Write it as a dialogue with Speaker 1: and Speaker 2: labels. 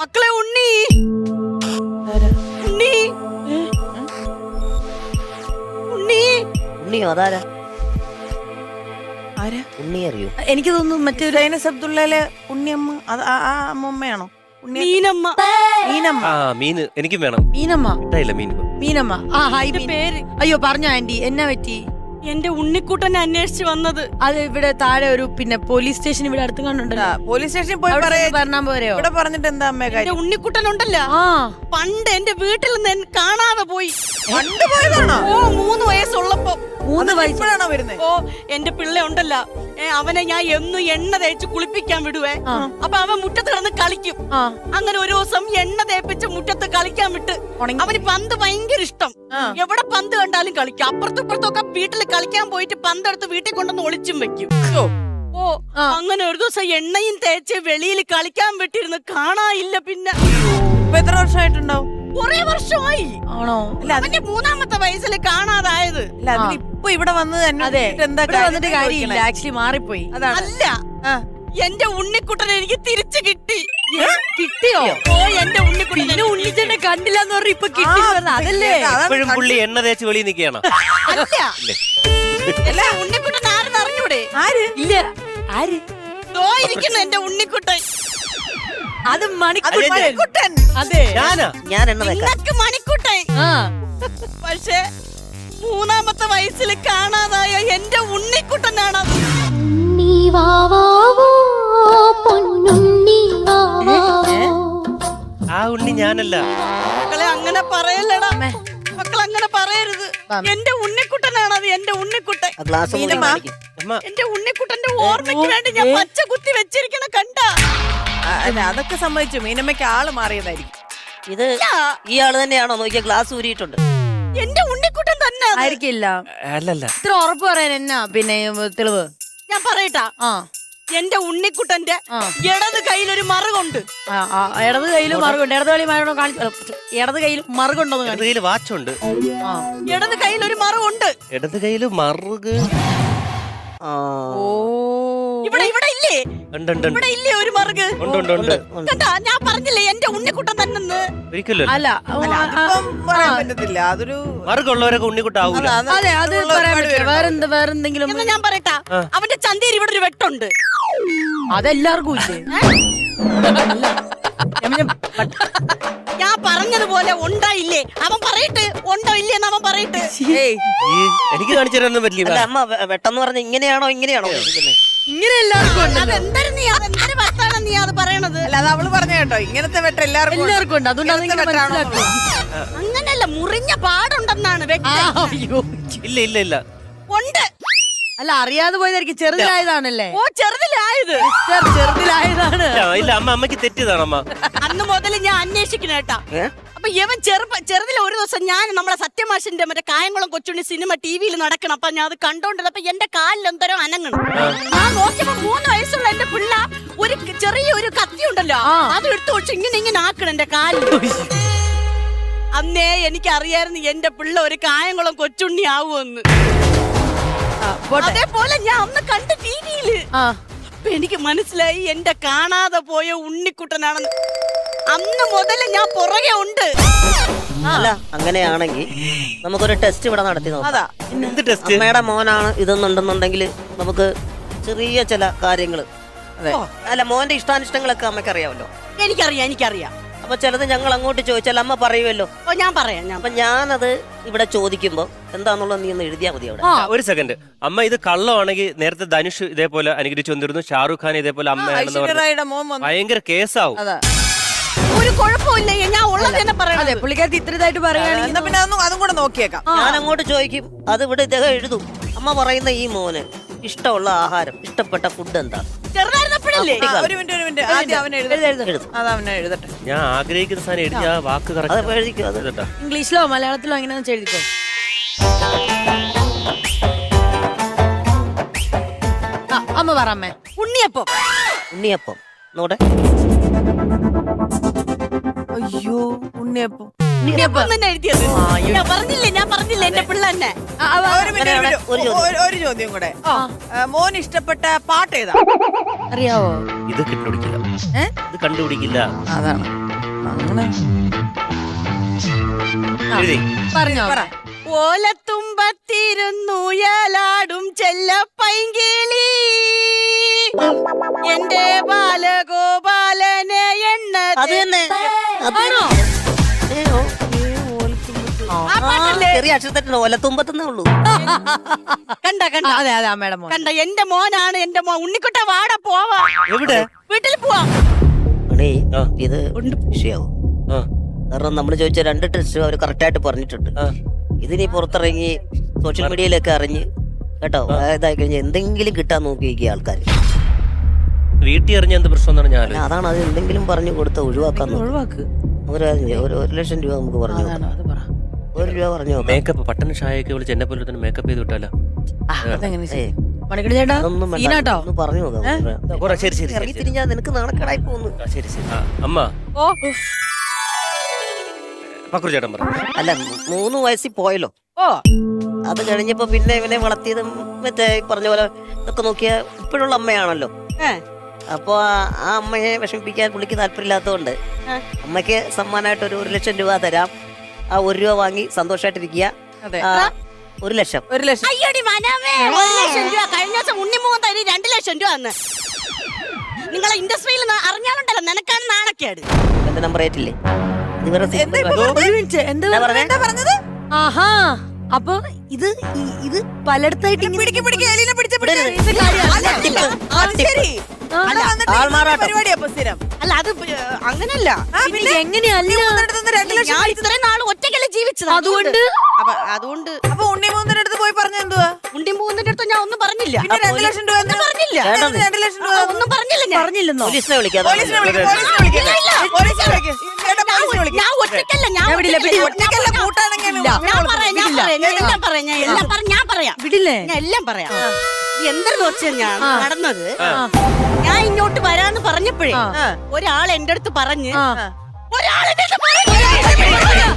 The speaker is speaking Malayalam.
Speaker 1: മക്കളെ ഉണ്ണി. ഉണ്ണി. ഉണ്ണി.
Speaker 2: ഉണ്ണിയോ അതാരാ?
Speaker 3: ആരാ?
Speaker 2: ഉണ്ണി അറിയോ?
Speaker 1: എനിക്ക് തോന്നുന്നു മറ്റേ
Speaker 3: ലൈനസ് അബ്ദുള്ളയിലെ ഉണ്ണിയമ്മ അത് ആ ആ അമ്മമ്മയാണോ? ഉണ്ണി
Speaker 1: മീനമ്മ.
Speaker 3: മീനമ്മ.
Speaker 4: ആ മീന് എനിക്കും വേണം.
Speaker 1: മീനമ്മ?
Speaker 4: ഇട്ടായില്ല മീൻ.
Speaker 1: മീനമ്മ? ആ ഹായ് മീൻ.
Speaker 5: പേര്
Speaker 1: അയ്യോ പറഞ്ഞോ ആന്റി. എന്നാ പറ്റി?
Speaker 5: എന്റെ ഉണ്ണിക്കൂട്ടനെ അന്വേഷിച്ച് വന്നത്.
Speaker 1: അത് ഇവിടെ താഴെ ഒരു പിന്നെ പോലീസ് സ്റ്റേഷൻ ഇവിടെ അടുത്ത് കണ്ടുണ്ടല്ലോ
Speaker 3: പോലീസ് സ്റ്റേഷനിൽ പോയി
Speaker 1: അവിടെ
Speaker 3: പറയാ.
Speaker 1: ചെന്ന് പറഞ്ഞാ പോരെയോ
Speaker 3: ഇവിടെ പറഞ്ഞിട്ട് എന്താ അമ്മ
Speaker 5: എന്റെ
Speaker 3: കാര്യം?
Speaker 5: ഉണ്ണിക്കുട്ടനുണ്ടല്ല.
Speaker 1: ആ.
Speaker 5: പണ്ട് എന്റെ വീട്ടിൽ നിന്ന് എന്നെ കാണാതെ പോയി.
Speaker 3: പണ്ട് പോയതാണോ?
Speaker 5: ഓ മൂന്ന് വയസ്സുള്ളപ്പോ.
Speaker 1: മൂന്ന് വയസ്സ്.
Speaker 3: ഇപ്പോഴാണോ വരുന്നത്
Speaker 5: ഓ എന്റെ പിള്ള ഉണ്ടല്ല അവനെ ഞാൻ എന്നും എണ്ണ തേച്ച് കുളിപ്പിക്കാൻ വിടുവേ. അപ്പൊ അവൻ മുറ്റത്ത് കിടന്ന് കളിക്കും. അങ്ങനെ ഒരു ദിവസം എണ്ണ തേപ്പിച്ച് മുറ്റത്ത് കളിക്കാൻ വിട്ട്. അവന് പന്ത് ഭയങ്കര ഇഷ്ടം. എവിടെ പന്ത് കണ്ടാലും കളിക്കും. അപ്പുറത്തും ഇപ്പുറത്തൊക്കെ വീട്ടിൽ കളിക്കാൻ പോയിട്ട് പന്തെടുത്ത് വീട്ടിൽ കൊണ്ടുവന്ന് ഒളിച്ചും വെക്കും.
Speaker 3: ഓ,
Speaker 5: അങ്ങനെ ഒരു ദിവസം എണ്ണയും തേച്ച് വെളിയിൽ കളിക്കാൻ വിട്ടിരുന്ന് കാണാനില്ല പിന്നെ.
Speaker 3: എത്ര വർഷമായിട്ടുണ്ടാവും?
Speaker 5: കൊറേ വർഷമായി.
Speaker 1: ആണോ?
Speaker 3: അല്ല
Speaker 5: അതിന്റെ മൂന്നാമത്തെ വയസ്സിൽ കാണാതായത്.
Speaker 3: അല്ല അതിന് ഇപ്പൊ ഇവിടെ വന്നത്
Speaker 1: അതെ.
Speaker 3: എന്താ
Speaker 1: ഇവിടെ വന്നിട്ട്
Speaker 3: കാര്യം
Speaker 1: കാര്യമില്ല ആക്ച്വലി മാറിപ്പോയി.
Speaker 3: അതാണ്.
Speaker 5: അല്ല.
Speaker 3: ആ.
Speaker 5: എന്റെ ഉണ്ണിക്കുട്ടനെ എനിക്ക് തിരിച്ചു കിട്ടി.
Speaker 1: കിട്ടിയോ?
Speaker 5: ഓ എന്റെ ഉണ്ണിക്കുട്ടനെ
Speaker 1: പിന്നെ ഉണ്ണിച്ചേട്ടനെ കണ്ടില്ല എന്ന് പറഞ്ഞ ഇപ്പൊ കിട്ടി
Speaker 3: ആ,
Speaker 1: പറഞ്ഞ അതല്ലേ?
Speaker 3: അതാണ്
Speaker 4: ഇപ്പോഴും പുള്ളി എണ്ണ തേച്ച് വെളിയിൽ നിൽക്കുകയാണ്?
Speaker 5: അല്ല. അല്ല ഉണ്ണിക്കുട്ടൻ ആരെന്ന് അറിഞ്ഞൂടെ?
Speaker 3: ആര്?
Speaker 1: ഇല്ല. ആര്?
Speaker 5: ദോ ഇരിക്കുന്നു എന്റെ ഉണ്ണിക്കുട്ടൻ.
Speaker 1: അത്
Speaker 3: മണിക്കുട്ടൻ.
Speaker 1: അതെ
Speaker 4: ഞാനാ
Speaker 2: ഞാൻ എണ്ണ വെക്കാം
Speaker 5: നിനക്ക് മണിക്കുട്ടൻ.
Speaker 1: ആ.
Speaker 5: പക്ഷേ മൂന്നാമത്തെ വയസ്സിൽ കാണാതായ എന്റെ
Speaker 6: ഉണ്ണിക്കുട്ടനാണ്
Speaker 4: ആ ഉണ്ണി ഞാനല്ല.
Speaker 5: മക്കളെ അങ്ങനെ പറയല്ലടാ. മക്കൾ അങ്ങനെ പറയരുത്. എന്റെ ഉണ്ണിക്കുട്ടനാണ് അത് എന്റെ ഉണ്ണിക്കുട്ടൻ. എന്റെ ഉണ്ണിക്കുട്ടന്റെ ഓർമ്മയ്ക്ക് വേണ്ടി ഞാൻ പച്ച കുത്തി വെച്ചിരിക്കണ കണ്ട?
Speaker 3: അതൊക്കെ സമ്മതിച്ചു. മീനമ്മയ്ക്ക് ആൾ മാറിയതായിരിക്കും.
Speaker 2: ഇത് ഈ ആൾ തന്നെയാണോ നോക്കിയ ഗ്ലാസ് ഊരിയിട്ടുണ്ട്?
Speaker 5: എന്റെ ഉണ്ണിക്കുട്ടൻ തന്നെ അത്.
Speaker 1: ആയിരിക്കില്ല.
Speaker 4: അല്ലല്ല.
Speaker 1: ഇത്ര ഉറപ്പ് പറയാൻ എന്നാ പിന്നെ തെളിവ്?
Speaker 5: ഞാൻ പറയട്ടാ.
Speaker 1: ആ.
Speaker 5: എന്റെ ഉണ്ണിക്കുട്ടന്റെ
Speaker 1: ആ.
Speaker 5: ഇടത് കയ്യിലൊരു മറുകൊണ്ട്.
Speaker 1: ആ, ആ, ഇടത് കയ്യിൽ മറുകുണ്ട്. ഇടത് കളി മറുകൊണ്ട് കാണിച്ചു. ഇടത് കയ്യിൽ മറുകുണ്ടെന്ന്
Speaker 4: ഇടത് കയ്യിൽ വാച്ചുണ്ട്.
Speaker 1: ആ.
Speaker 5: ഇടത് കയ്യിലൊരു മറുകൊണ്ട്.
Speaker 4: ഇടത് കയ്യിൽ മറുക്.
Speaker 2: ആ.
Speaker 1: ഓ.
Speaker 5: ഇവിടെ ഇവിടെ ഇല്ലേ? ഇവിടെ ഇല്ലേ ഒരു മറുക്. കണ്ടാ? ഞാൻ പറഞ്ഞില്ലേ എന്റെ ഉണ്ണിക്കുട്ടൻ തന്നെ
Speaker 4: ഒരിക്കലും അല്ല.
Speaker 3: പറ്റത്തില്ല. അതൊരു
Speaker 4: മറുകുള്ളവരൊക്കെ ഉണ്ണിക്കുട്ടാവൂല.
Speaker 3: അതാ, അതെ
Speaker 1: അത് പറയാൻ പറ്റില്ല. വേറെന്ത് വേറെന്തെങ്കിലും
Speaker 5: എന്നാ ഞാൻ പറയട്ടാ? അവന്റെ ചന്തയിൽ ഇവിടെ ഒരു വെട്ടുണ്ട്.
Speaker 1: അതെല്ലാവർക്കും ഇല്ലേ? ഞാൻ
Speaker 5: പറഞ്ഞതുപോലെ ഉണ്ടോ ഇല്ലേ? അവൻ പറയട്ട് ഉണ്ടോ ഇല്ലേ എന്ന് അവൻ പറയട്ട്.
Speaker 3: ഏയ്
Speaker 4: എനിക്ക് കാണിച്ചു തരാനൊന്നും പറ്റില്ല.
Speaker 2: അമ്മ വെട്ടെന്ന് പറഞ്ഞ ഇങ്ങനെയാണോ ഇങ്ങനെയാണോ?
Speaker 1: ഇങ്ങനെ എല്ലാവർക്കും ഉണ്ട്
Speaker 5: അതെന്തൊരു നീ അതെന്തൊരു ഭർത്താവാണ് നീ അത് പറയണത്?
Speaker 3: അല്ല അത് അവൾ പറഞ്ഞ കേട്ടോ. ഇങ്ങനത്തെ വെട്ട എല്ലാവർക്കും ഉണ്ട്.
Speaker 1: എല്ലാവർക്കും ഉണ്ട്. അതുകൊണ്ടാണ്
Speaker 3: ഇങ്ങനത്തെ വെട്ടാണോ
Speaker 5: അങ്ങനല്ല മുറിഞ്ഞ പാടുണ്ടെന്നാണ്
Speaker 1: ആ,
Speaker 5: വ്യക്തി
Speaker 1: അയ്യോ.
Speaker 4: ഇല്ല ഇല്ല ഇല്ല.
Speaker 5: ഉണ്ട്.
Speaker 1: അല്ല അറിയാതെ പോയതായിരിക്കും. ചെറുതിലായതാണല്ലേ?
Speaker 5: ഓ ചെറുതിലായത്.
Speaker 1: ചെറുതിലായതാണ്.
Speaker 4: ഇല്ല, ഇല്ല അമ്മ അമ്മയ്ക്ക് തെറ്റിയതാണ് അമ്മ
Speaker 5: അന്ന് മുതൽ ഞാൻ അന്വേഷിക്കണ കേട്ടാ.
Speaker 2: ഏ?
Speaker 5: അപ്പൊ ഇവൻ ചെറുപ്പ ചെറുതിൽ ഒരു ദിവസം ഞാൻ നമ്മളെ സത്യമാഷിന്റെ മറ്റേ കായംകുളം കൊച്ചുണ്ണി സിനിമ ടി വിയിൽ നടക്കണം. അപ്പൊ ഞാൻ അത് കണ്ടോണ്ടിരുന്നപ്പോ എന്റെ കാലിൽ എന്തോരോ അനങ്ങണം. ഞാൻ നോക്കിയപ്പോ മൂന്ന് വയസ്സുള്ള എന്റെ പിള്ള ഒരു ചെറിയ ഒരു കത്തി ഉണ്ടല്ലോ. അത് എടുത്തു വെച്ച് ഇങ്ങനെ ഇങ്ങനെ ആക്കണം എന്റെ കാലിൽ. അന്നേ എനിക്ക് അറിയായിരുന്നു എന്റെ പിള്ള ഒരു കായംകുളം കൊച്ചുണ്ണി ആവുമെന്ന്. അതേപോലെ ഞാൻ അന്ന് കണ്ട് ടി വിയിൽ എനിക്ക് മനസ്സിലായി എന്റെ കാണാതെ പോയ ഉണ്ണിക്കുട്ടനാണെന്ന്. അന്ന് മുതൽ ഞാൻ പുറകെ ഉണ്ട്.
Speaker 2: അല്ല അങ്ങനെയാണെങ്കിൽ നമുക്കൊരു ടെസ്റ്റ് ഇവിടെ നടത്തി നോക്കാം.
Speaker 3: അതാ.
Speaker 4: എന്ത് ടെസ്റ്റ്
Speaker 2: അമ്മയുടെ മോനാണ് ഇതെന്നുണ്ടെന്നുണ്ടെങ്കിൽ നമുക്ക് ചെറിയ ചില കാര്യങ്ങൾ അല്ല മോന്റെ ഇഷ്ടാനിഷ്ടങ്ങളൊക്കെ അമ്മയ്ക്ക് അറിയാമല്ലോ
Speaker 5: എനിക്കറിയാം എനിക്കറിയാം.
Speaker 2: അപ്പൊ ചിലത് ഞങ്ങൾ അങ്ങോട്ട് ചോദിച്ചാൽ അമ്മ പറയുമല്ലോ.
Speaker 5: ഓ ഞാൻ പറയാം ഞാൻ
Speaker 2: അപ്പൊ ഞാനത് ഇവിടെ ചോദിക്കുമ്പോ എന്താന്നുള്ളത് നീ ഒന്ന് എഴുതിയാ മതി അവിടെ.
Speaker 1: ആ.
Speaker 4: ഒരു സെക്കൻഡ് അമ്മ ഇത് കള്ളമാണെങ്കിൽ നേരത്തെ ധനുഷ് ഇതേപോലെ അനുകരിച്ചു വന്നിരുന്നു ഷാറുഖ് ഖാൻ ഇതേപോലെ അമ്മയാണെന്ന് പറഞ്ഞു
Speaker 3: ഐശ്വര്യറായുടെ മോൻ വന്നു
Speaker 4: ഭയങ്കര കേസാവും.
Speaker 3: അതാ.
Speaker 5: ഒരു കുഴപ്പമില്ല ഞാൻ ഉള്ളത് തന്നെ
Speaker 1: അതെ
Speaker 5: പറയണത്
Speaker 1: പുള്ളിക്കാരത്തി ഇത്ര ഇതായിട്ട് പറയുകയാണെങ്കിൽ
Speaker 3: എന്നാ പിന്നെ അതൊന്നും അതും കൂടെ നോക്കിയേക്കാം.
Speaker 2: ഞാൻ അങ്ങോട്ട് ചോദിക്കും അത് ഇവിടെ ഇദ്ദേഹം എഴുതും? അമ്മ പറയുന്ന ഈ മോന് ഇഷ്ടമുള്ള ആഹാരം ഇഷ്ടപ്പെട്ട ഫുഡ് എന്താ?
Speaker 5: ചെറുതായിരുന്നപ്പോഴല്ലേ?
Speaker 3: ആ, ഒരു മിനിറ്റ് ഒരു മിനിറ്റ്. ആദ്യം അവൻ എഴുതട്ടെ.
Speaker 2: എഴുതും
Speaker 3: അത് അവനെ എഴുതട്ടെ.
Speaker 4: ഞാൻ ആഗ്രഹിക്കുന്ന സാധനം എഴുതി ആ. വാക്ക്
Speaker 2: അത്
Speaker 4: കറക്റ്റ്
Speaker 2: എഴുതിക്കും അത്?
Speaker 4: കേട്ടോ
Speaker 1: ഇംഗ്ലീഷിലോ മലയാളത്തിലോ എങ്ങനെയാണെന്ന് എഴുതിക്കോ. ആ, അമ്മ പറ അമ്മേ.
Speaker 5: ഉണ്ണിയപ്പം.
Speaker 2: ഉണ്ണിയപ്പം. നോടെ
Speaker 3: അയ്യോ ഉണ്ണിയപ്പം
Speaker 5: ഉണ്ണിയപ്പം തന്നെ എഴുതിയത്? ഞാൻ പറഞ്ഞില്ലേ ഞാൻ പറഞ്ഞില്ലേ എന്റെ പിള്ള തന്നെ
Speaker 3: ഒരു മിനിറ്റ് ഒരു
Speaker 2: അങ്ങനെയാണ്
Speaker 3: മിനിറ്റ്.
Speaker 2: ഒരു ചോദ്യം.
Speaker 3: ഒരു- ഒരു ചോദ്യം. കൂടെ. ആ, മോൻ ഇഷ്ടപ്പെട്ട പാട്ട് ഏതാ?
Speaker 1: അറിയാവോ?
Speaker 4: ഇത് കണ്ടുപിടിക്കില്ല.
Speaker 3: ഏ?
Speaker 4: ഇത് കണ്ടുപിടിക്കില്ല.
Speaker 3: അതാണ് അങ്ങനെ.
Speaker 4: എഴുതി.
Speaker 1: പറഞ്ഞോ.
Speaker 5: ഓലത്തുമ്പത്തിരുന്നുയലാടും ചെല്ലപ്പൈങ്കിളി എന്റെ ബാലഗോപാലനെ എണ്ണ
Speaker 2: അത് തന്നെ. അത്
Speaker 1: ആണോ?
Speaker 2: ചെറിയ അക്ഷരത്തിന്റെ ഓലത്തുമ്പത്തുന്നേ ഉള്ളൂ.
Speaker 5: കണ്ട കണ്ട.
Speaker 1: അതെ അതെ അമ്മയുടെ മോൻ.
Speaker 5: കണ്ട എന്റെ മോനാണ് എന്റെ മോൻ ഉണ്ണിക്കുട്ട വാട പോവാ.
Speaker 4: എവിടെ?
Speaker 5: വീട്ടിൽ പോവാം.
Speaker 4: ആ.
Speaker 2: ഇത് വിഷയാവും.
Speaker 4: ആ.
Speaker 2: കാരണം നമ്മൾ ചോദിച്ച രണ്ട് ടെസ്റ്റും അവർ കറക്റ്റായിട്ട് പറഞ്ഞിട്ടുണ്ട്.
Speaker 4: ആ.
Speaker 2: ഇതിനി പുറത്തിറങ്ങി സോഷ്യൽ മീഡിയയിലൊക്കെ അറിഞ്ഞ് കേട്ടോ? ഇതായി കഴിഞ്ഞാൽ എന്തെങ്കിലും കിട്ടാൻ നോക്കിയിരിക്കുക ആൾക്കാർ
Speaker 4: വീട്ടിൽ എറിഞ്ഞ എന്ത് പ്രശ്നം എന്ന് ഞാൻ
Speaker 2: അതാണ് അത് എന്തെങ്കിലും പറഞ്ഞു കൊടുത്ത ഒഴിവാക്കാൻ
Speaker 1: ഒഴിവാക്ക്.
Speaker 2: ഒരു ലക്ഷം രൂപ നമുക്ക് പറഞ്ഞു
Speaker 1: അതാണ് അത് പറ.
Speaker 2: ഒരു രൂപ പറഞ്ഞു
Speaker 4: മേക്കപ്പ് പട്ടണ ഷായൊക്കെ വിളിച്ച് എന്നെ പോലെ തന്നെ മേക്കപ്പ് ചെയ്ത് വിട്ടാലോ?
Speaker 2: നിനക്ക് നാണക്കേടായി പോകുന്നു.
Speaker 4: ശരി ശരി. അമ്മ. ചേട്ടൻ പറ.
Speaker 2: അല്ല മൂന്ന് വയസ്സിൽ പോയല്ലോ.
Speaker 1: ഓ.
Speaker 2: അത് കഴിഞ്ഞപ്പോ പിന്നെ ഇവനെ വളർത്തിയതും മറ്റേ പറഞ്ഞ പോലെ ഇതൊക്കെ നോക്കിയ ഇപ്പോഴുള്ള അമ്മയാണല്ലോ.
Speaker 5: ഏ.
Speaker 2: അപ്പൊ ആ- അമ്മയെ വിഷമിപ്പിക്കാൻ പുള്ളിക്ക് താല്പര്യമില്ലാത്തതുകൊണ്ട് അമ്മയ്ക്ക് സമ്മാനമായിട്ട് ഒരു ഒരു ലക്ഷം രൂപ തരാം. ആ ഒരു രൂപ വാങ്ങി സന്തോഷമായിട്ടിരിക്കുക ആ, ഒരു ലക്ഷം.
Speaker 1: ഒരു ലക്ഷം.
Speaker 5: അയ്യോടി മനമേ ഒരു ലക്ഷം രൂപ. കഴിഞ്ഞ ദിവസം ഉണ്ണിമോൻ തരി രണ്ട് ലക്ഷം രൂപ അന്ന് നിങ്ങളെ ഇൻഡസ്ട്രിയിൽ അറിഞ്ഞാലുണ്ടല്ലോ നിനക്കാണ് നാണക്കേട്.
Speaker 2: എന്റെ നമ്പർ ഏറ്റില്ലേ? ഇതുവരെ
Speaker 1: ഒരു എന്താ
Speaker 2: എന്താ പറഞ്ഞേ?
Speaker 1: എന്താ പറഞ്ഞത്? ആഹാ അപ്പൊ ഇത് ഈ- ഇത് പലയിടത്തായിട്ട് ഇങ്ങനെ
Speaker 3: പിടിക്ക് പിടിക്ക്. എലിനെ പിടിച്ച് പിടിച്ച്. ആ, അത് ശരി. ഇപ്പൊ സ്ഥിരം.
Speaker 5: അല്ല അത് അങ്ങനല്ല.
Speaker 1: എങ്ങനെയല്ല?
Speaker 5: ഞാൻ ഇത്രയും നാൾ ഒറ്റയ്ക്കല്ലേ ജീവിച്ചത്.
Speaker 1: അതുകൊണ്ട്
Speaker 5: അപ്പൊ അതുകൊണ്ട്
Speaker 3: അപ്പൊ ഉണ്ണി മൂന്നിന്റെ അടുത്ത് പോയി പറഞ്ഞ എന്തുവാ?
Speaker 5: ഉണ്ടി മൂന്നിന്റെ അടുത്ത് ഞാൻ ഒന്നും പറഞ്ഞില്ല.
Speaker 3: പിന്നെ രണ്ട് ലക്ഷം രൂപ
Speaker 5: ഒന്നും പറഞ്ഞില്ല.
Speaker 3: രണ്ട് ലക്ഷം രൂപ
Speaker 5: ഒന്നും പറഞ്ഞില്ല ഞാൻ.
Speaker 1: പറഞ്ഞില്ലെന്നോ?
Speaker 2: പോലീസിനെ വിളിക്കാം
Speaker 3: പോലീസിനെ വിളിക്ക്, പോലീസിനെ വിളിക്ക്. പോലീസിനെ വിളിക്ക്. പോലീസിനെ വിളിക്ക്.
Speaker 5: ഞാൻ ഒറ്റയ്ക്കല്ല ഞാൻ ഒറ്റയ്ക്കല്ല.
Speaker 1: വിടില്ല.
Speaker 5: ഞാൻ പറയാം ഞാൻ. പറയാം ഞാൻ എല്ലാം പറയാം ഞാൻ എല്ലാം പറയാം ഞാൻ പറയാം. ഞാൻ എല്ലാം പറയാം. വെച്ചാൽ ഞാൻ. നടന്നത്. ഞാൻ ഇങ്ങോട്ട് വരാന്ന് പറഞ്ഞപ്പോഴേ ഒരാൾ എന്റെ അടുത്ത് പറഞ്ഞ് ഒരാൾ എന്റെ അടുത്ത് പറഞ്ഞു.